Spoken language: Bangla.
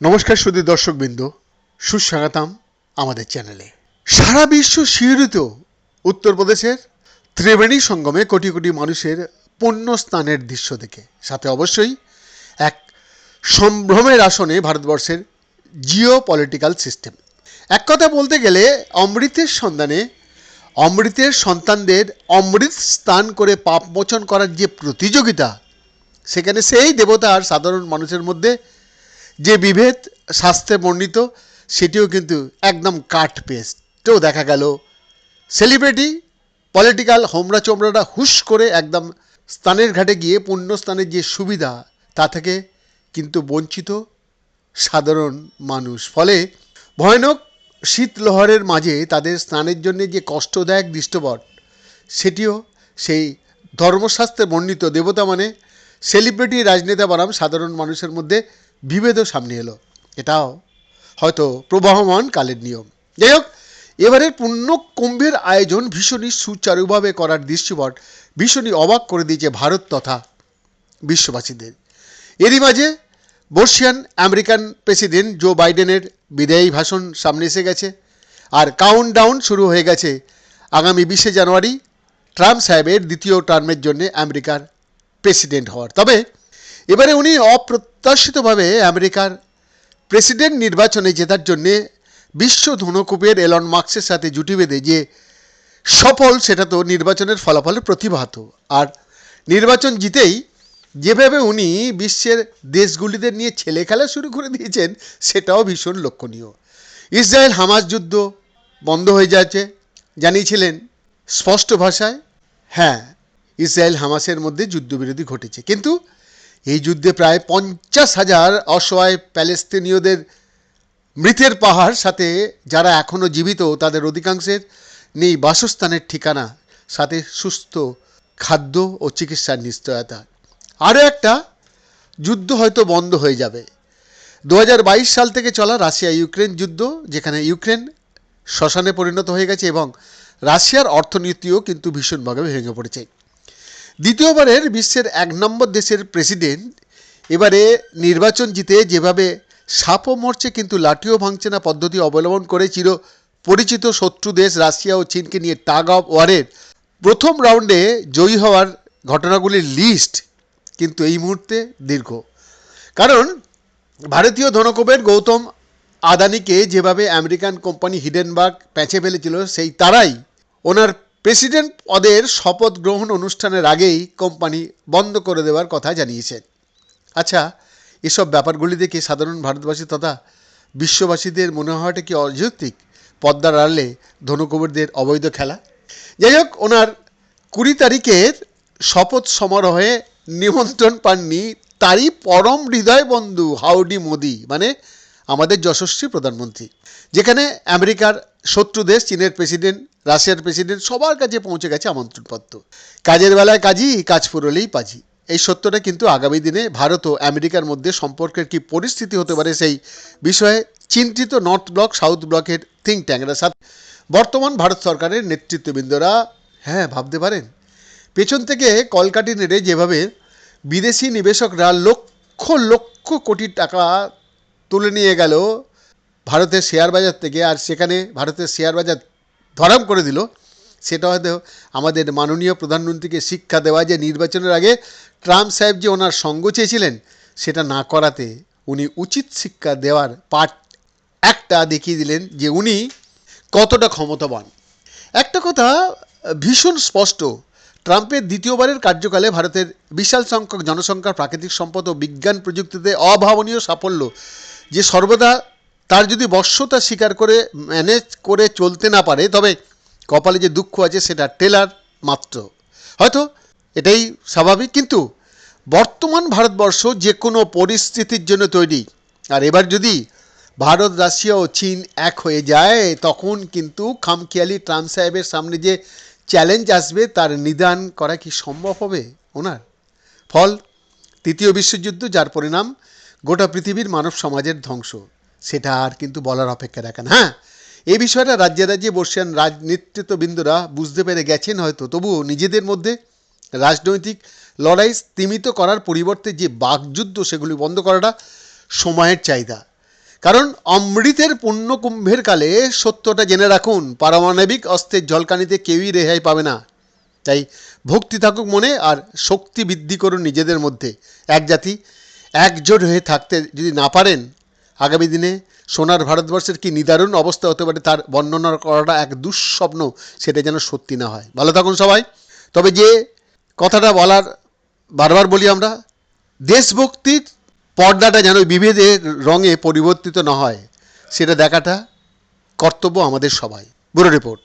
নমস্কার সুদী দর্শকবৃন্দ, সুস্বাগতম আমাদের চ্যানেলে। সারা বিশ্ব শিহরিত উত্তরপ্রদেশের ত্রিবেণী সঙ্গমে কোটি কোটি মানুষের পুণ্য স্নানের দৃশ্য দেখে। সাথে অবশ্যই এক সম্ভ্রমের আসনে ভারতবর্ষের জিও পলিটিক্যাল সিস্টেম এক কথা বলতে গেলে অমৃতের সন্ধানে অমৃতের সন্তানদের অমৃত স্নান করে পাপ মোচন করার যে প্রতিযোগিতা, সেখানে সেই দেবতা আর সাধারণ মানুষের মধ্যে যে বিভেদ শাস্ত্রে বর্ণিত, সেটিও কিন্তু একদম কাট পেস্টও দেখা গেল, সেলিব্রিটি, পলিটিক্যাল হোমরা চোমরারা হুশ করে একদম স্থানের ঘাটে গিয়ে পুণ্যস্থানের যে সুবিধা, তা থেকে কিন্তু বঞ্চিত সাধারণ মানুষ। ফলে ভয়ানক শীতলহরের মাঝে তাদের স্নানের জন্য যে কষ্টদায়ক দৃষ্টপট সেটিও সেই ধর্মশাস্ত্রে বর্ণিত দেবতা মানে সেলিব্রিটি রাজনেতা বনাম সাধারণ মানুষের মধ্যে বিভেদও সামনে এলো। এটাও হয়তো প্রবাহমান কালের নিয়ম। যাই হোক, এবারের পূর্ণ কুম্ভের আয়োজন ভীষণই সুচারুভাবে করার দৃশ্যপট ভীষণই অবাক করে দিয়েছে ভারত তথা বিশ্ববাসীদের। এরই মাঝে বর্ষিয়ান আমেরিকান প্রেসিডেন্ট জো বাইডেনের বিদায়ী ভাষণ সামনে এসে গেছে। আর কাউন্ট ডাউন শুরু হয়ে গেছে আগামী বিশে জানুয়ারি ট্রাম্প সাহেবের দ্বিতীয় টার্মের জন্য আমেরিকার প্রেসিডেন্ট হওয়ার। তবে এবারে উনি অপ্রত্যাশিতভাবে আমেরিকার প্রেসিডেন্ট নির্বাচনে জেতার জন্যে বিশ্ব ধনকূপের এলন মার্কসের সাথে জুটি বেঁধে যে সফল, সেটা তো নির্বাচনের ফলাফলে প্রতিভাত। আর নির্বাচন জিতেই যেভাবে উনি বিশ্বের দেশগুলিতে নিয়ে ছেলে খেলা শুরু করে দিয়েছেন, সেটাও ভীষণ লক্ষণীয়। ইসরায়েল হামাস যুদ্ধ বন্ধ হয়ে যাচ্ছে, জানিয়েছিলেন স্পষ্ট ভাষায় হ্যাঁ ইসরায়েল হামাসের মধ্যে যুদ্ধবিরতি ঘটেছে। কিন্তু এই যুদ্ধে প্রায় পঞ্চাশ হাজার অসহায় প্যালেস্তিনীয়দের মৃতের পাহাড় সাথে যারা এখনও জীবিত, তাদের অধিকাংশের নেই বাসস্থানের ঠিকানা, সাথে সুস্থ খাদ্য ও চিকিৎসার নিশ্চয়তা। আরও একটা, যুদ্ধ হয়তো বন্ধ হয়ে যাবে। দু হাজার বাইশ সাল থেকে চলা রাশিয়া ইউক্রেন যুদ্ধ, যেখানে ইউক্রেন শ্মশানে পরিণত হয়ে গেছে এবং রাশিয়ার অর্থনীতিও কিন্তু ভীষণভাবে ভেঙে পড়েছে। দ্বিতীয়বারের বিশ্বের এক নম্বর দেশের প্রেসিডেন্ট এবারে নির্বাচন জিতে যেভাবে সাপও মরছে, কিন্তু লাঠিও ভাঙছে না পদ্ধতি অবলম্বন করে চির পরিচিত শত্রু দেশ রাশিয়া ও চীনকে নিয়ে টাগ অফ ওয়ারের প্রথম রাউন্ডে জয়ী হওয়ার ঘটনাগুলির লিস্ট কিন্তু এই মুহূর্তে দীর্ঘ। কারণ ভারতীয় ধনকোপের গৌতম আদানিকে যেভাবে আমেরিকান কোম্পানি হিডেনবার্গ প্যাঁচে ফেলেছিল, সেই তারাই ওনার প্রেসিডেন্ট পদের শপথ গ্রহণ অনুষ্ঠানের আগেই কোম্পানি বন্ধ করে দেওয়ার কথা জানিয়েছেন আচ্ছা এসব ব্যাপারগুলি দেখে সাধারণ ভারতবাসী তথা বিশ্ববাসীদের মনে হওয়াটা কি অযৌক্তিক পদ্মার আড়লে ধনুকুবেরদের অবৈধ খেলা? যাই হোক, ওনার কুড়ি তারিখের শপথ সমারোহে নিমন্ত্রণ পাননি, তারই পরম হৃদয় বন্ধু হাউডি মোদি মানে আমাদের যশস্বী প্রধানমন্ত্রী, যেখানে আমেরিকার শত্রু দেশ, চীনের প্রেসিডেন্ট, রাশিয়ার প্রেসিডেন্ট সবার কাছে পৌঁছে গেছে আমন্ত্রণপত্র। কাজের বেলায় কাজই কাজ ফুরলেই পাজি। এই সত্যটা কিন্তু আগামী দিনে ভারত ও আমেরিকার মধ্যে সম্পর্কের কি পরিস্থিতি হতে পারে সেই বিষয়ে চিন্তিত নর্থ ব্লক, সাউথ ব্লকের থিঙ্ক ট্যাংরা সাথে। বর্তমান ভারত সরকারের নেতৃত্ববৃন্দরা হ্যাঁ ভাবতে পারেন। পেছন থেকে কলকাটি নেড়ে যেভাবে বিদেশি নিবেশকরা লক্ষ লক্ষ কোটি টাকা তুলে নিয়ে গেল ভারতের শেয়ার বাজার থেকে, আর সেখানে ভারতের শেয়ার বাজার ধরাম করে দিল। সেটা হয়তো আমাদের মাননীয় প্রধানমন্ত্রীকে শিক্ষা দেওয়া যে নির্বাচনের আগে ট্রাম্প সাহেব যে ওনার সঙ্গ চেয়েছিলেন, সেটা না করাতে উনি উচিত শিক্ষা দেওয়ার পাঠ একটা দেখিয়ে দিলেন যে উনি কতটা ক্ষমতাবান। একটা কথা ভীষণ স্পষ্ট ট্রাম্পের দ্বিতীয়বারের কার্যকালে ভারতের বিশাল সংখ্যক জনসংখ্যা প্রাকৃতিক সম্পদ ও বিজ্ঞান প্রযুক্তিতে অভাবনীয় সাফল্য। যে সর্বদা তার যদি বর্ষতা স্বীকার করে ম্যানেজ করে চলতে না পারে, তবে কপালে যে দুঃখ আছে সেটা টেলার মাত্র। হয়তো এটাই স্বাভাবিক, কিন্তু বর্তমান ভারতবর্ষ যে কোনো পরিস্থিতির জন্য তৈরি। আর এবার যদি ভারত, রাশিয়া ও চীন এক হয়ে যায়, তখন কিন্তু খামখেয়ালি ট্রাম্প সাহেবের সামনে যে চ্যালেঞ্জ আসবে, তার নিদান করা কি সম্ভব হবে? ওনার। ফল, তৃতীয় বিশ্বযুদ্ধ, যার পরিণাম গোটা পৃথিবীর মানব সমাজের ধ্বংস। সেটা আর কিন্তু বলার অপেক্ষা রাখেন। হ্যাঁ এই বিষয়টা রাজ্যে রাজ্যে বর্ষিয়ান রাজনেতৃত্ববৃন্দরা বুঝতে পেরে গেছেন হয়তো। তবুও নিজেদের মধ্যে রাজনৈতিক লড়াই স্তীমিত করার পরিবর্তে যে বাকযুদ্ধ, সেগুলি বন্ধ করাটা সময়ের চাহিদা। কারণ অমৃতের পুণ্যকুম্ভের কালে সত্যটা জেনে রাখুন, পারমাণবিক অস্ত্রের ঝলকানিতে কেউই রেহাই পাবে না। তাই ভক্তি থাকুক মনে আর শক্তি বৃদ্ধি করুন নিজেদের মধ্যে। এক জাতি একজোট হয়ে থাকতে যদি না পারেন, আগামী দিনে সোনার ভারতবর্ষের কি নিদারুণ অবস্থা হতে পারে তার বর্ণনা করাটা এক দুঃস্বপ্ন, সেটা যেন সত্যি না হয়। ভালো থাকুন সবাই। তবে যে কথাটা বলার বারবার বলি আমরা, দেশভক্তির পর্দাটা যেন বিভেদের রঙে পরিবর্তিত না হয় সেটা দেখাটা কর্তব্য আমাদের সবাই। Bureau report.